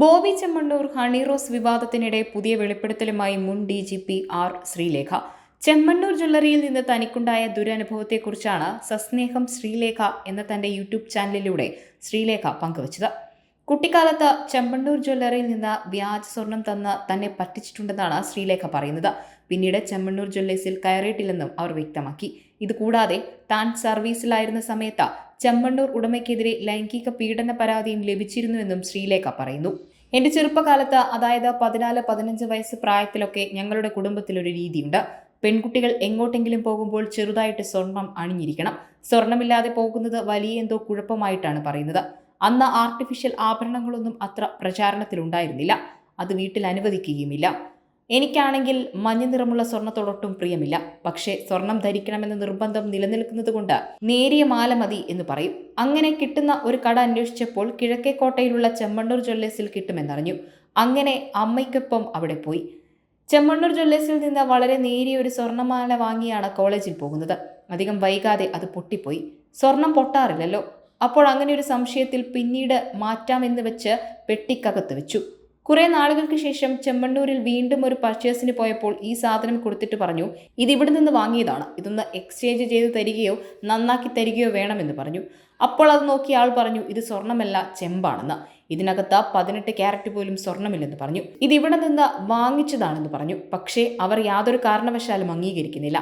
ബോബി ചെമ്മണ്ണൂർ ഹണി റോസ് വിവാദത്തിനിടെ പുതിയ വെളിപ്പെടുത്തലുമായി മുൻ D G P R Sreelekha. Chemmanur ജ്വല്ലറിയിൽ നിന്ന് തനിക്കുണ്ടായ ദുരനുഭവത്തെക്കുറിച്ചാണ് സസ്നേഹം ശ്രീലേഖ എന്ന തന്റെ യൂട്യൂബ് ചാനലിലൂടെ ശ്രീലേഖ പങ്കുവച്ചത്. കുട്ടിക്കാലത്ത് ചെമ്മണ്ണൂർ ജ്വല്ലറിയിൽ നിന്ന് വ്യാജ സ്വർണം തന്ന് തന്നെ പറ്റിച്ചിട്ടുണ്ടെന്നാണ് ശ്രീലേഖ പറയുന്നത്. പിന്നീട് ചെമ്മണ്ണൂർ ജ്വല്ലേഴ്സിൽ കയറിയിട്ടില്ലെന്നും അവർ വ്യക്തമാക്കി. ഇതുകൂടാതെ താൻ സർവീസിലായിരുന്ന സമയത്ത് ചെമ്മണ്ണൂർ ഉടമയ്ക്കെതിരെ ലൈംഗിക പീഡന പരാതിയും ലഭിച്ചിരുന്നുവെന്നും ശ്രീലേഖ പറയുന്നു. എന്റെ ചെറുപ്പകാലത്ത് അതായത് പതിനാല് പതിനഞ്ച് വയസ്സ് പ്രായത്തിലൊക്കെ ഞങ്ങളുടെ കുടുംബത്തിലൊരു രീതിയുണ്ട്. പെൺകുട്ടികൾ എങ്ങോട്ടെങ്കിലും പോകുമ്പോൾ ചെറുതായിട്ട് സ്വർണം അണിഞ്ഞിരിക്കണം. സ്വർണമില്ലാതെ പോകുന്നത് വലിയ എന്തോ കുഴപ്പമായിട്ടാണ് പറയുന്നത്. അന്ന് ആർട്ടിഫിഷ്യൽ ആഭരണങ്ങളൊന്നും അത്ര പ്രചാരണത്തിലുണ്ടായിരുന്നില്ല. അത് വീട്ടിൽ അനുവദിക്കുകയുമില്ല. എനിക്കാണെങ്കിൽ മഞ്ഞ നിറമുള്ള സ്വർണത്തോടൊട്ടും പ്രിയമില്ല. പക്ഷേ സ്വർണം ധരിക്കണമെന്ന നിർബന്ധം നിലനിൽക്കുന്നത് കൊണ്ട് നേരിയ മാല മതി എന്ന് പറയും. അങ്ങനെ കിട്ടുന്ന ഒരു കട അന്വേഷിച്ചപ്പോൾ കിഴക്കേക്കോട്ടയിലുള്ള ചെമ്മണ്ണൂർ ജ്വല്ലേഴ്സിൽ കിട്ടുമെന്നറിഞ്ഞു. അങ്ങനെ അമ്മയ്ക്കൊപ്പം അവിടെ പോയി. ചെമ്മണ്ണൂർ ജ്വല്ലേഴ്സിൽ നിന്ന് വളരെ നേരിയ ഒരു സ്വർണമാല വാങ്ങിയാണ് കോളേജിൽ പോകുന്നത്. അധികം വൈകാതെ അത് പൊട്ടിപ്പോയി. സ്വർണം പൊട്ടാറില്ലല്ലോ. അപ്പോൾ അങ്ങനെ ഒരു സംശയത്തിൽ പിന്നീട് മാറ്റാമെന്ന് വെച്ച് പെട്ടിക്കകത്ത് വെച്ചു. കുറെ നാളുകൾക്ക് ശേഷം ചെമ്മണ്ണൂരിൽ വീണ്ടും ഒരു പർച്ചേസിന് പോയപ്പോൾ ഈ സാധനം കൊടുത്തിട്ട് പറഞ്ഞു ഇത് ഇവിടെ നിന്ന് വാങ്ങിയതാണ്. ഇതൊന്ന് എക്സ്ചേഞ്ച് ചെയ്ത് തരികയോ നന്നാക്കി തരികയോ വേണമെന്ന് പറഞ്ഞു. അപ്പോൾ അത് നോക്കി ആൾ പറഞ്ഞു ഇത് സ്വർണമല്ല ചെമ്പാണെന്ന്. ഇതിനകത്ത് പതിനെട്ട് ക്യാരറ്റ് പോലും സ്വർണമില്ലെന്ന് പറഞ്ഞു. ഇത് ഇവിടെ നിന്ന് വാങ്ങിച്ചതാണെന്ന് പറഞ്ഞു. പക്ഷേ അവർ യാതൊരു കാരണവശാലും അംഗീകരിക്കുന്നില്ല.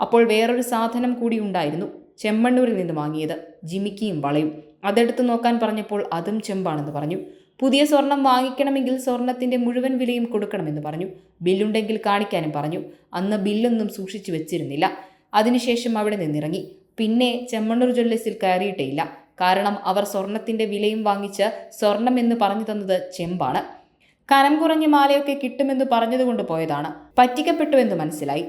അപ്പോൾ വേറൊരു സാധനം കൂടി ഉണ്ടായിരുന്നു. ചെമ്മണ്ണൂരിൽ നിന്ന് വാങ്ങിയത്. ജിമിക്കിയും വളയും. അതെടുത്ത് നോക്കാൻ പറഞ്ഞപ്പോൾ അതും ചെമ്പാണെന്ന് പറഞ്ഞു. പുതിയ സ്വർണം വാങ്ങിക്കണമെങ്കിൽ സ്വർണത്തിന്റെ മുഴുവൻ വിലയും കൊടുക്കണമെന്ന് പറഞ്ഞു. ബില്ലുണ്ടെങ്കിൽ കാണിക്കാനും പറഞ്ഞു. അന്ന് ബില്ലൊന്നും സൂക്ഷിച്ചു വെച്ചിരുന്നില്ല. അതിനുശേഷം അവിടെ നിന്നിറങ്ങി. പിന്നെ ചെമ്മണ്ണൂർ ജ്വല്ലേഴ്സിൽ കയറിയിട്ടേയില്ല കാരണം അവർ സ്വർണത്തിന്റെ വിലയും വാങ്ങിച്ച് സ്വർണം എന്ന് പറഞ്ഞു തന്നത് ചെമ്പാണ്. കനം കുറഞ്ഞ മാലയൊക്കെ കിട്ടുമെന്ന് പറഞ്ഞതുകൊണ്ട് പോയതാണ്. പറ്റിക്കപ്പെട്ടു എന്ന് മനസ്സിലായി.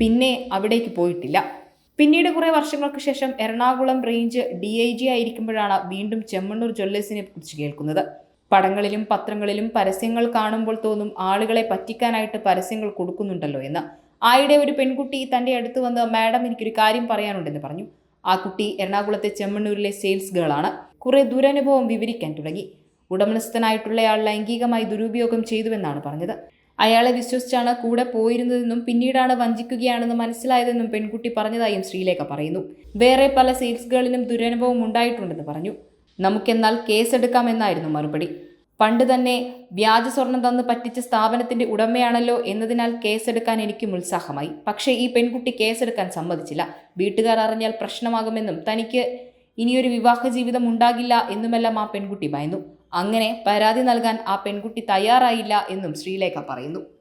പിന്നെ അവിടേക്ക് പോയിട്ടില്ല. പിന്നീട് കുറേ വർഷങ്ങൾക്ക് ശേഷം Ernakulam range D I G ആയിരിക്കുമ്പോഴാണ് വീണ്ടും ചെമ്മണ്ണൂർ ജ്വല്ലേഴ്സിനെ കുറിച്ച് കേൾക്കുന്നത്. പടങ്ങളിലും പത്രങ്ങളിലും പരസ്യങ്ങൾ കാണുമ്പോൾ തോന്നും ആളുകളെ പറ്റിക്കാനായിട്ട് പരസ്യങ്ങൾ കൊടുക്കുന്നുണ്ടല്ലോ എന്ന്. ആയിടെ ഒരു പെൺകുട്ടി തന്റെ അടുത്ത് വന്ന് മാഡം എനിക്കൊരു കാര്യം പറയാനുണ്ടെന്ന് പറഞ്ഞു. ആ കുട്ടി എറണാകുളത്തെ ചെമ്മണ്ണൂരിലെ സെയിൽസ് ഗേളാണ് കുറേ ദുരനുഭവം വിവരിക്കാൻ തുടങ്ങി. ഉടമസ്ഥനായിട്ടുള്ളയാൾ ലൈംഗികമായി ദുരുപയോഗം ചെയ്തുവെന്നാണ് പറഞ്ഞത്. അയാളെ വിശ്വസിച്ചാണ് കൂടെ പോയിരുന്നതെന്നും പിന്നീടാണ് വഞ്ചിക്കുകയാണെന്ന് മനസ്സിലായതെന്നും പെൺകുട്ടി പറഞ്ഞതായും ശ്രീലേഖ പറയുന്നു. വേറെ പല സെയിൽസ് ഗേളിനും ദുരനുഭവം ഉണ്ടായിട്ടുണ്ടെന്ന് പറഞ്ഞു. നമുക്കെന്നാൽ കേസെടുക്കാമെന്നായിരുന്നു മറുപടി. പണ്ട് തന്നെ വ്യാജ സ്വർണം തന്ന് പറ്റിച്ച സ്ഥാപനത്തിന്റെ ഉടമയാണല്ലോ എന്നതിനാൽ കേസെടുക്കാൻ എനിക്കും ഉത്സാഹമായി. പക്ഷേ ഈ പെൺകുട്ടി കേസെടുക്കാൻ സമ്മതിച്ചില്ല. വീട്ടുകാർ അറിഞ്ഞാൽ പ്രശ്നമാകുമെന്നും തനിക്ക് ഇനിയൊരു വിവാഹ ജീവിതം ഉണ്ടാകില്ല എന്നുമെല്ലാം ആ പെൺകുട്ടി ഭയന്നു. അങ്ങനെ പരാതി നൽകാൻ ആ പെൺകുട്ടി തയ്യാറായില്ല എന്നും ശ്രീലേഖ പറയുന്നു.